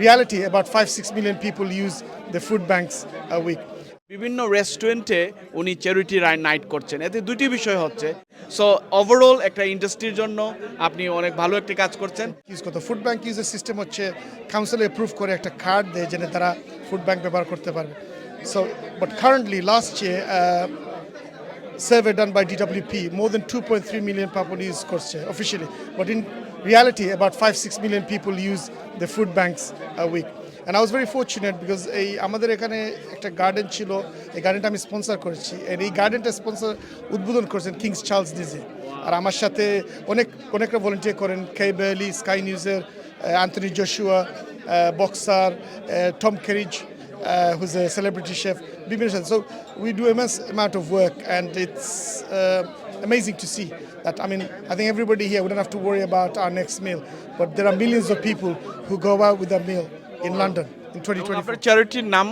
reality, about five, six million people use the food banks a week. বিভিন্ন রেস্টুরেন্টে উনি charity night করছেন এতে দুটি বিষয় হচ্ছে সো ওভারঅল একটা ইন্ডাস্ট্রির জন্য আপনি অনেক ভালো একটি কাজ করছেন ইউজ করতে ফুড ব্যাংক ইউজের সিস্টেম হচ্ছে কাউন্সিলে অ্যাপ্রুভ করে একটা কার্ড দেয় যেন তারা ফুড ব্যাংক ব্যবহার করতে পারবে so but currently last year survey done by DWP, more than 2.3 million people use করছে officially. But in reality, about 5 6 million people use the food banks a week. And I was very fortunate because এই আমাদের এখানে একটা garden ছিল এই গার্ডেনটা আমি sponsor করেছি আর এই গার্ডেনটা স্পন্সর উদ্বোধন করেছেন কিংস চার্লস ডিজে আর আমার সাথে অনেক অনেকটা ভলেন্টিয়ার করেন কে বেলি স্কাই নিউজের Anthony Joshua boxer Tom Kerridge uh, who's a celebrity chef. বিভিন্ন সাথে। So we do immense amount of work, and it's uh, amazing to see that. I mean, I think everybody here we don't have to worry about our next meal, but there are millions of people who go out with a meal in London in 2024. আপনার চ্যারিটির নাম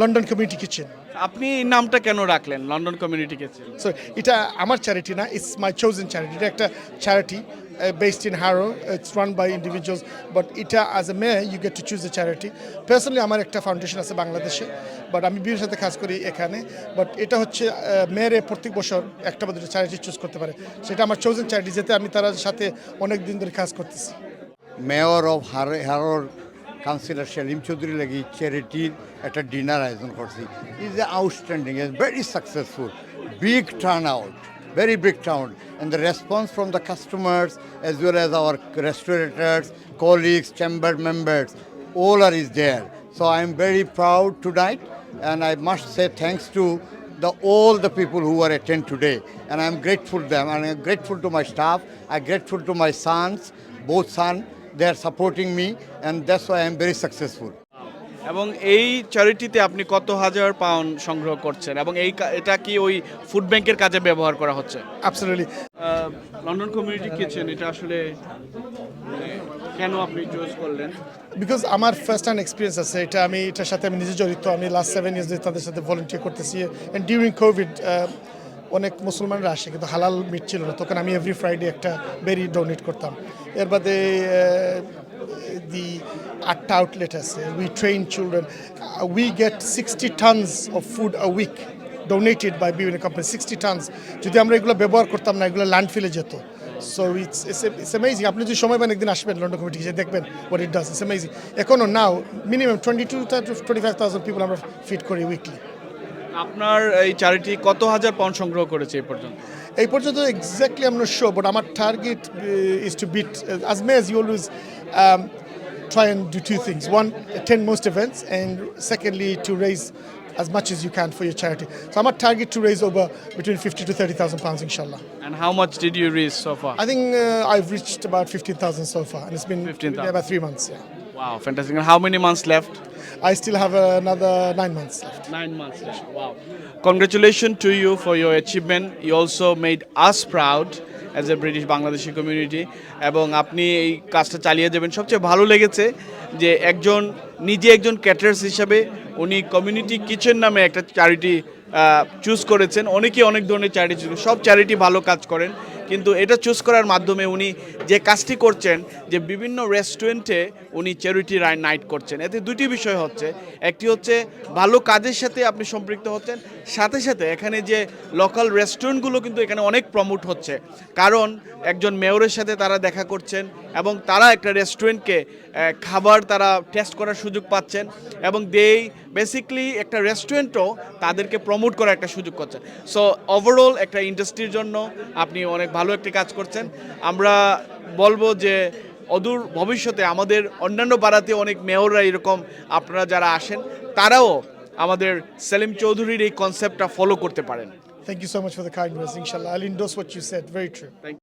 London Community Kitchen. আপনি এই নামটা কেন রাখলেন London community So এটা আমার charity না ইটস মাই চোজেন charity. এটা একটা charity based in Harrow. It's run by individuals but এটা as a may you get to choose a charity personally আমার একটা ফাউন্ডেশন আছে বাংলাদেশে, বাট আমি বিয়ের সাথে কাজ করি এখানে। বাট এটা হচ্ছে মেয়রে প্রত্যেক বছর একটা বা দুটো চ্যারিটি চুজ করতে পারে। সেটা আমার chosen চ্যারিটি যেতে আমি তার সাথে অনেক দিন ধরে কাজ করতেছি। মেয়র অফ হারোর কাউন্সিলর সেলিম চৌধুরী লাগি চ্যারিটির একটা ডিনার আয়োজন করছি is a outstanding is very successful big turn out very big town and the response from the customers as well as our restaurators colleagues chamber members all are is there so i am very proud tonight and i must say thanks to the all the people who are attend today and i'm grateful to them and i'm grateful to my staff i'm grateful to my sons both sons they supporting me and and why why i'm very successful. এবং এই চ্যারিটিতে আপনি কত হাজার pound সংগ্রহ করছেন? এবং এই এটা কি ওই ফুড ব্যাংকের কাজে ব্যবহার করা হচ্ছে? Absolutely. লন্ডন কমিউনিটি কিচেন এটা আসলে মানে, কেন আপনি চুজ করলেন? বিকজ আমার ফার্স্ট হ্যান্ড এক্সপিরিয়েন্স আছে এটা আমি এটার সাথে আমি নিজে জড়িত আমি লাস্ট সেভেন ইয়ার্স তাদের সাথে ভলেন্টিয়ার করতেছি অ্যান্ড ডিউরিং কোভিড অনেক মুসলমানরা আসে, কিন্তু হালাল মিট ছিল না। তখন আমি এভরি ফ্রাইডে একটা বেরি ডোনেট করতাম। এর বাদে দি আটটা আউটলেট আছে। We train children we get sixty tons of food a week donated by বিভিন্ন কোম্পানি সিক্সটি টনস যদি আমরা এগুলো ব্যবহার করতাম না, এগুলো ল্যান্ডফিলে যেত। সো ইটস ইটস অ্যামেজিং আপনি যদি সময় পান, একদিন আসবেন লন্ডন কমিটি দেখবেন what it does it's amazing এখনও now minimum twenty two twenty five thousand people আমরা ফিট করি উইকলি আপনার এই চ্যারিটি কত হাজার পাউন্ড সংগ্রহ করেছে এই পর্যন্ত এই পর্যন্ত এক্স্যাক্টলি not sure, but আমার target to beat, uh, as mayors you always um, try and do two things. One, attend most events, and secondly, to raise as much as you can for your charity. So I'm target to raise over between 50 to 30,000 pounds, inshallah. and how much did you raise so far I think uh, I've reached about 15,000 so far, and it's been 15,000. about three months, yeah. wow fantastic and how many months left I still have uh, another nine months left. Nine months. left. Wow. Congratulations to you for your achievement. You also made us proud as a British Bangladeshi community এবং আপনি এই কাজটা চালিয়ে যাবেন সবচেয়ে ভালো লেগেছে যে একজন নিজে একজন ক্যাটারার্স হিসাবে উনি কমিউনিটি কিচেন নামে একটা চ্যারিটি চুজ করেছেন অনেকেই অনেক ধরনের চ্যারিটি সব চ্যারিটি ভালো কাজ করেন কিন্তু এটা চুজ করার মাধ্যমে উনি যে কাজটি করছেন, যে বিভিন্ন রেস্টুরেন্টে উনি চ্যারিটি রায় নাইট করছেন। এতে দুটি বিষয় হচ্ছে। একটি হচ্ছে ভালো কাজের সাথে আপনি সম্পৃক্ত হচ্ছেন। সাথে সাথে এখানে যে লোকাল রেস্টুরেন্টগুলো কিন্তু এখানে অনেক প্রমোট হচ্ছে। কারণ একজন মেয়রের সাথে তারা দেখা করছেন এবং তারা একটা রেস্টুরেন্টকে খাবার তারা টেস্ট করার সুযোগ পাচ্ছেন এবং দেই বেসিকলি একটা রেস্টুরেন্টও তাদেরকে প্রমোট করার একটা সুযোগ করছেন। সো ওভারঅল একটা ইন্ডাস্ট্রির জন্য আপনি অনেক ভালো একটি কাজ করছেন আমরা বলব যে অদূর ভবিষ্যতে আমাদের অন্যান্য পাড়াতে অনেক মেয়ররা এরকম আপনারা যারা আসেন তারাও আমাদের সেলিম চৌধুরীর এই কনসেপ্টটা ফলো করতে পারেন Thank you so much for the kind words, inshallah. I'll endorse what you said. Very true. Thank